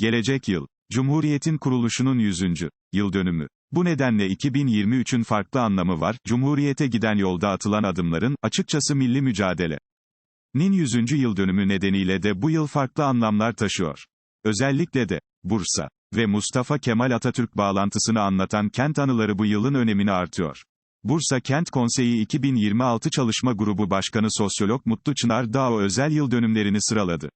Gelecek yıl, Cumhuriyet'in kuruluşunun 100. yıl dönümü. Bu nedenle 2023'ün farklı anlamı var, Cumhuriyete giden yolda atılan adımların, açıkçası milli mücadele. Nin 100. yıl dönümü nedeniyle de bu yıl farklı anlamlar taşıyor. Özellikle de, Bursa ve Mustafa Kemal Atatürk bağlantısını anlatan kent anıları bu yılın önemini artıyor. Bursa Kent Konseyi 2026 Çalışma Grubu Başkanı Sosyolog Mutlu Çınar Dağ özel yıl dönümlerini sıraladı.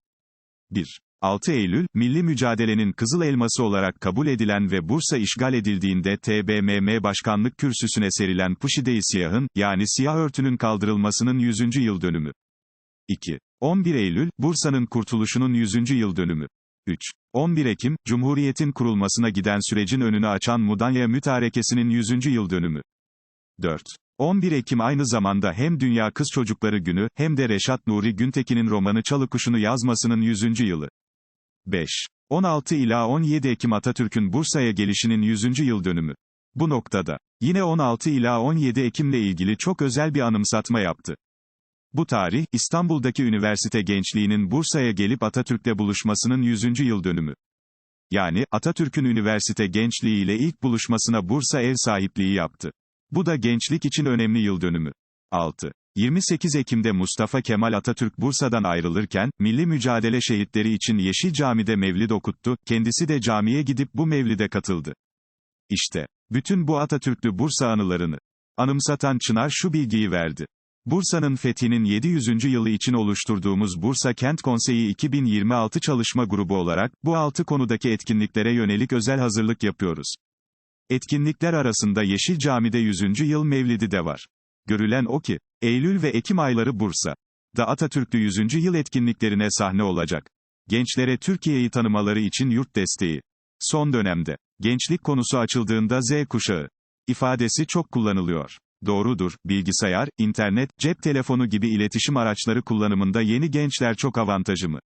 1. 6 Eylül, milli mücadelenin kızıl elması olarak kabul edilen ve Bursa işgal edildiğinde TBMM başkanlık kürsüsüne serilen Puşide-i Siyah'ın, yani siyah örtünün kaldırılmasının 100. yıl dönümü. 2. 11 Eylül, Bursa'nın kurtuluşunun 100. yıl dönümü. 3. 11 Ekim, Cumhuriyet'in kurulmasına giden sürecin önünü açan Mudanya Mütarekesi'nin 100. yıl dönümü. 4. 11 Ekim aynı zamanda hem Dünya Kız Çocukları Günü, hem de Reşat Nuri Güntekin'in romanı Çalıkuşu'nu yazmasının 100. yılı. 5. 16 ila 17 Ekim Atatürk'ün Bursa'ya gelişinin 100. yıl dönümü. Bu noktada, yine 16 ila 17 Ekim'le ilgili çok özel bir anımsatma yaptı. Bu tarih, İstanbul'daki üniversite gençliğinin Bursa'ya gelip Atatürk'le buluşmasının 100. yıl dönümü. Yani, Atatürk'ün üniversite gençliğiyle ilk buluşmasına Bursa ev sahipliği yaptı. Bu da gençlik için önemli yıl dönümü. 6. 28 Ekim'de Mustafa Kemal Atatürk Bursa'dan ayrılırken, milli mücadele şehitleri için Yeşil Cami'de mevlid okuttu, kendisi de camiye gidip bu mevlide katıldı. İşte, bütün bu Atatürklü Bursa anılarını anımsatan Çınar şu bilgiyi verdi. Bursa'nın fethinin 700. yılı için oluşturduğumuz Bursa Kent Konseyi 2026 çalışma grubu olarak, bu altı konudaki etkinliklere yönelik özel hazırlık yapıyoruz. Etkinlikler arasında Yeşil Cami'de 100. yıl mevlidi de var. Görülen o ki, Eylül ve Ekim ayları Bursa da Atatürklü 100. yıl etkinliklerine sahne olacak. Gençlere Türkiye'yi tanımaları için yurt desteği. Son dönemde, gençlik konusu açıldığında Z kuşağı ifadesi çok kullanılıyor. Doğrudur, bilgisayar, internet, cep telefonu gibi iletişim araçları kullanımında yeni gençler çok avantajı mı?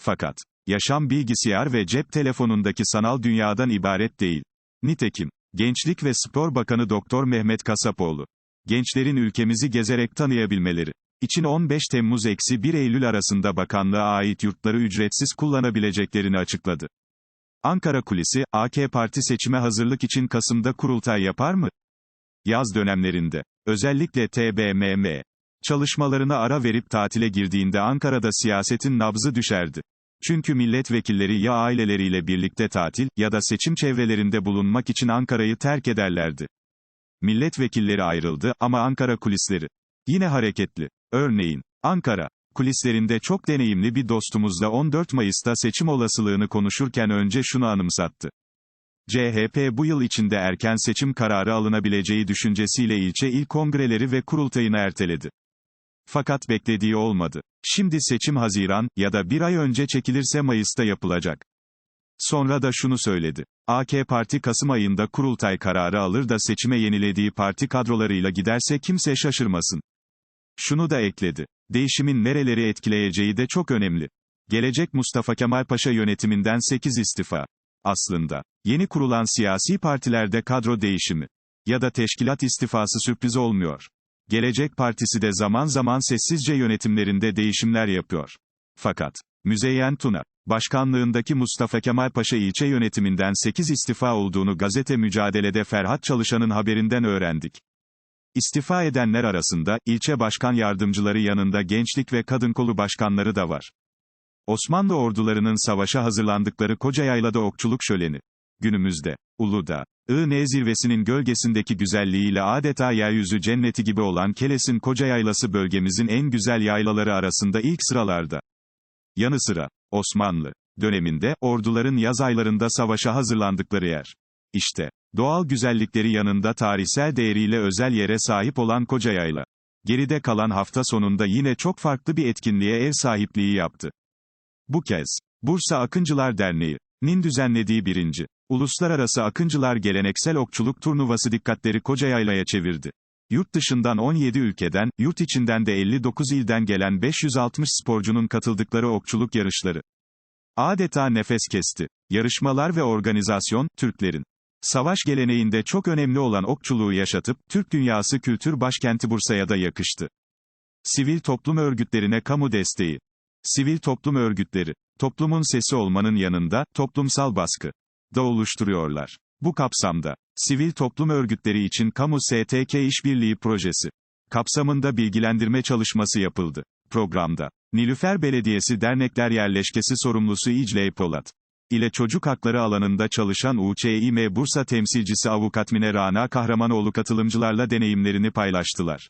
Fakat, yaşam bilgisayar ve cep telefonundaki sanal dünyadan ibaret değil. Nitekim, Gençlik ve Spor Bakanı Doktor Mehmet Kasapoğlu, gençlerin ülkemizi gezerek tanıyabilmeleri için 15 Temmuz-1 Eylül arasında bakanlığa ait yurtları ücretsiz kullanabileceklerini açıkladı. Ankara Kulisi, AK Parti seçime hazırlık için Kasım'da kurultay yapar mı? Yaz dönemlerinde, özellikle TBMM, çalışmalarına ara verip tatile girdiğinde Ankara'da siyasetin nabzı düşerdi. Çünkü milletvekilleri ya aileleriyle birlikte tatil, ya da seçim çevrelerinde bulunmak için Ankara'yı terk ederlerdi. Milletvekilleri ayrıldı, ama Ankara kulisleri yine hareketli. Örneğin, Ankara kulislerinde çok deneyimli bir dostumuzla 14 Mayıs'ta seçim olasılığını konuşurken önce şunu anımsattı. CHP bu yıl içinde erken seçim kararı alınabileceği düşüncesiyle ilçe il kongreleri ve kurultayını erteledi. Fakat beklediği olmadı. Şimdi seçim Haziran ya da bir ay önce çekilirse Mayıs'ta yapılacak. Sonra da şunu söyledi. AK Parti Kasım ayında kurultay kararı alır da seçime yenilediği parti kadrolarıyla giderse kimse şaşırmasın. Şunu da ekledi. Değişimin nereleri etkileyeceği de çok önemli. Gelecek Mustafa Kemal Paşa yönetiminden 8 istifa. Aslında, yeni kurulan siyasi partilerde kadro değişimi ya da teşkilat istifası sürpriz olmuyor. Gelecek Partisi de zaman zaman sessizce yönetimlerinde değişimler yapıyor. Fakat, Müzeyyen Tuna, başkanlığındaki Mustafa Kemal Paşa ilçe yönetiminden 8 istifa olduğunu gazete mücadelede Ferhat Çalışan'ın haberinden öğrendik. İstifa edenler arasında, ilçe başkan yardımcıları yanında gençlik ve kadın kolu başkanları da var. Osmanlı ordularının savaşa hazırlandıkları Kocayayla'da okçuluk şöleni. Günümüzde, Uludağ, I.N. zirvesinin gölgesindeki güzelliğiyle adeta yeryüzü cenneti gibi olan Keles'in Kocayaylası bölgemizin en güzel yaylaları arasında ilk sıralarda. Yanı sıra, Osmanlı döneminde, orduların yaz aylarında savaşa hazırlandıkları yer. İşte, doğal güzellikleri yanında tarihsel değeriyle özel yere sahip olan Kocayayla. Geride kalan hafta sonunda yine çok farklı bir etkinliğe ev sahipliği yaptı. Bu kez, Bursa Akıncılar Derneği'nin düzenlediği birinci, Uluslararası Akıncılar Geleneksel Okçuluk Turnuvası dikkatleri Kocayayla'ya çevirdi. Yurt dışından 17 ülkeden, yurt içinden de 59 ilden gelen 560 sporcunun katıldıkları okçuluk yarışları. Adeta nefes kesti. Yarışmalar ve organizasyon, Türklerin savaş geleneğinde çok önemli olan okçuluğu yaşatıp, Türk dünyası kültür başkenti Bursa'ya da yakıştı. Sivil toplum örgütlerine kamu desteği. Sivil toplum örgütleri toplumun sesi olmanın yanında, toplumsal baskı da oluşturuyorlar. Bu kapsamda, sivil toplum örgütleri için Kamu STK İşbirliği Projesi kapsamında bilgilendirme çalışması yapıldı. Programda, Nilüfer Belediyesi Dernekler Yerleşkesi sorumlusu İcley Polat ile çocuk hakları alanında çalışan UÇİM Bursa temsilcisi avukat Mine Rana Kahramanoğlu katılımcılarla deneyimlerini paylaştılar.